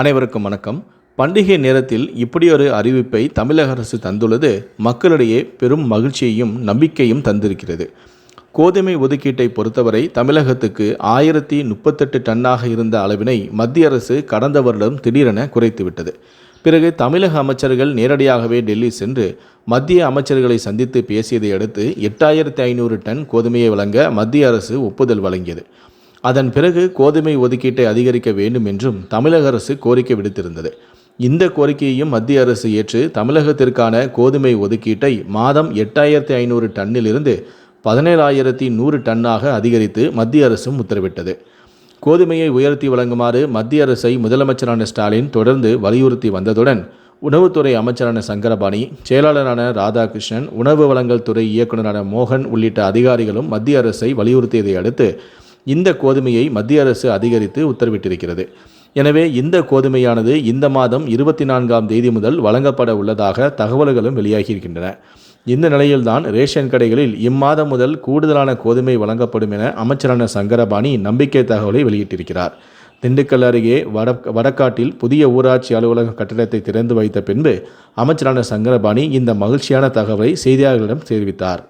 அனைவருக்கும் வணக்கம். பண்டிகை நேரத்தில் இப்படியொரு அறிவிப்பை தமிழக அரசு தந்துள்ளது மக்களிடையே பெரும் மகிழ்ச்சியையும் நம்பிக்கையும் தந்திருக்கிறது. கோதுமை ஒதுக்கீட்டை பொறுத்தவரை தமிழகத்துக்கு ஆயிரத்தி முப்பத்தெட்டு டன்னாக இருந்த அளவினை மத்திய அரசு கடந்த வருடம் திடீரென குறைத்துவிட்டது. பிறகு தமிழக அமைச்சர்கள் நேரடியாகவே டெல்லி சென்று மத்திய அமைச்சர்களை சந்தித்து பேசியதை அடுத்து எட்டாயிரத்தி ஐநூறு டன் கோதுமையை வழங்க மத்திய அரசு ஒப்புதல் வழங்கியது. அதன் பிறகு கோதுமை ஒதுக்கீட்டை அதிகரிக்க வேண்டும் என்றும் தமிழக அரசு கோரிக்கை விடுத்திருந்தது. இந்த கோரிக்கையையும் மத்திய அரசு ஏற்று தமிழகத்திற்கான கோதுமை ஒதுக்கீட்டை மாதம் எட்டாயிரத்தி ஐநூறு டன்னிலிருந்து பதினேழாயிரத்தி நூறு டன்னாக அதிகரித்து மத்திய அரசும் உத்தரவிட்டது. கோதுமையை உயர்த்தி வழங்குமாறு மத்திய அரசை முதலமைச்சரான ஸ்டாலின் தொடர்ந்து வலியுறுத்தி வந்ததுடன் உணவுத்துறை அமைச்சரான சங்கரபாணி செயலாளரான ராதாகிருஷ்ணன் உணவு வழங்கல் துறை இயக்குநரான மோகன் உள்ளிட்ட அதிகாரிகளும் மத்திய அரசை வலியுறுத்தியதை அடுத்து இந்த கோதுமையை மத்திய அரசு அதிகரித்து உத்தரவிட்டிருக்கிறது. எனவே இந்த கோதுமையானது இந்த மாதம் இருபத்தி நான்காம் தேதி முதல் வழங்கப்பட உள்ளதாக தகவல்களும் வெளியாகியிருக்கின்றன. இந்த நிலையில்தான் ரேஷன் கடைகளில் இம்மாதம் முதல் கூடுதலான கோதுமை வழங்கப்படும் என அமைச்சரான சங்கரபாணி நம்பிக்கை தகவலை வெளியிட்டிருக்கிறார். திண்டுக்கல் அருகே வட வடக்காட்டில் புதிய ஊராட்சி அலுவலக கட்டிடத்தை திறந்து வைத்த பின்பு அமைச்சரான சங்கரபாணி இந்த மகிழ்ச்சியான தகவலை செய்தியாளர்களிடம் தெரிவித்தார்.